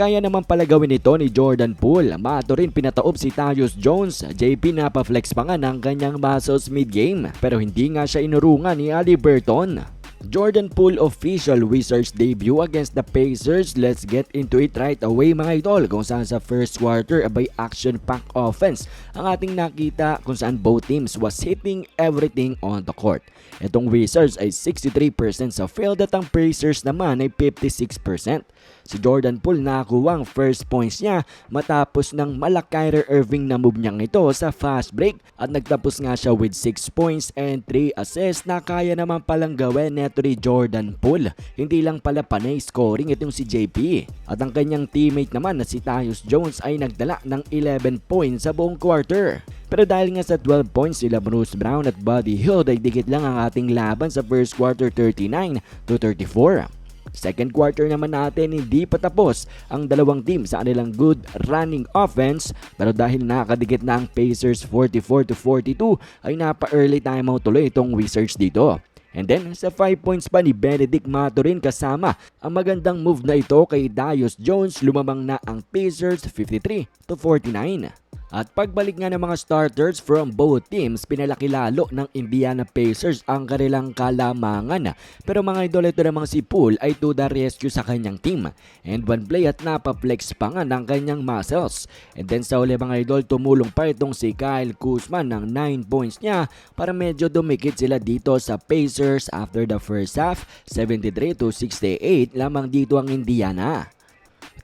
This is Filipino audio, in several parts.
Kaya naman pala gawin ito ni Jordan Poole. Mato rin pinataob si Tyus Jones. JP napaflex pa nga ng kanyang muscles mid-game. Pero hindi nga siya inurungan ni Ali Burton. Jordan Poole official Wizards debut against the Pacers. Let's get into it right away mga idol. Kung saan sa first quarter abay action-packed offense ang ating nakita kung saan both teams was hitting everything on the court. Itong Wizards ay 63% sa field at ang Pacers naman ay 56%. Si Jordan Poole nakakuha ang first points niya matapos ng mala Kyrie Irving na move niyang ito sa fast break at nagtapos nga siya with 6 points and 3 assists na kaya naman palang gawin neto Jordan Poole. Hindi lang pala panay scoring itong si JP. At ang kanyang teammate naman na si Tyus Jones ay nagdala ng 11 points sa buong quarter. Pero dahil nga sa 12 points sila Bruce Brown at Buddy Hield ay dikit lang ang ating laban sa first quarter 39 to 34. Second quarter naman natin hindi pa tapos ang dalawang team sa kanilang good running offense pero dahil nakadikit na ang Pacers 44 to 42 ay napa-early timeout tuloy itong Wizards dito. And then sa 5 points pa ni Benedict Maturin kasama ang magandang move na ito kay Darius Jones lumamang na ang Pacers 53 to 49. At pagbalik nga ng mga starters from both teams, pinalaki lalo ng Indiana Pacers ang kanilang kalamangan. Pero mga idol ito namang si Poole ay the rescue sa kanyang team. And one play at napaplex pa nga ng kanyang muscles. And then sa uli mga idol, tumulong pa itong si Kyle Kuzma ng 9 points niya para medyo dumikit sila dito sa Pacers after the first half, 73 to 68 lamang dito ang Indiana.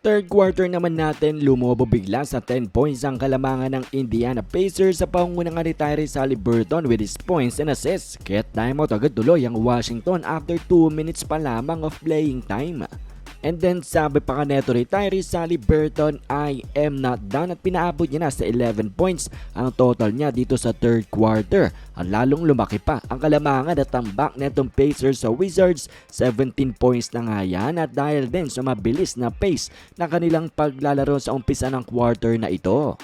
Third quarter naman natin, lumobo bigla sa 10 points ang kalamangan ng Indiana Pacers sa pangunang ni Tyrese Halliburton with his points and assists. Kaya timeout agad tuloy ang Washington after 2 minutes pa lamang of playing time. And then sabi pa ka neto ni Tyrese Halliburton, I am not done at pinaabot niya na sa 11 points ang total niya dito sa third quarter. Ang lalong lumaki pa ang kalamangan at tambak netong Pacers sa Wizards, 17 points na nga yan at dahil din sa mabilis na pace na kanilang paglalaro sa umpisa ng quarter na ito.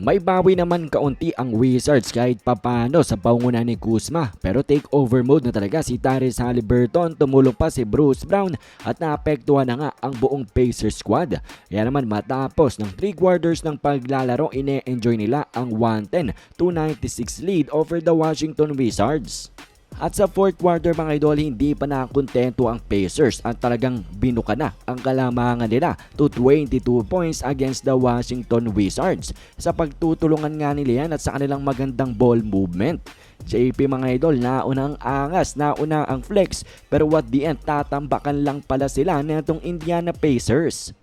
May bawi naman kaunti ang Wizards kahit papano sa paunguna ni Kuzma pero take over mode na talaga si Tyrese Halliburton tumulong pa si Bruce Brown at naapektuhan na nga ang buong Pacers squad. Kaya naman matapos ng 3 quarters ng paglalaro ine-enjoy nila ang 110-296 lead over the Washington Wizards. At sa fourth quarter mga idol, hindi pa nakontento ang Pacers at talagang binuka na ang kalamangan nila to 22 points against the Washington Wizards sa pagtutulungan nga nila yan at sa kanilang magandang ball movement. JP mga idol, nauna ang angas, nauna ang flex pero what the end tatambakan lang pala sila netong Indiana Pacers.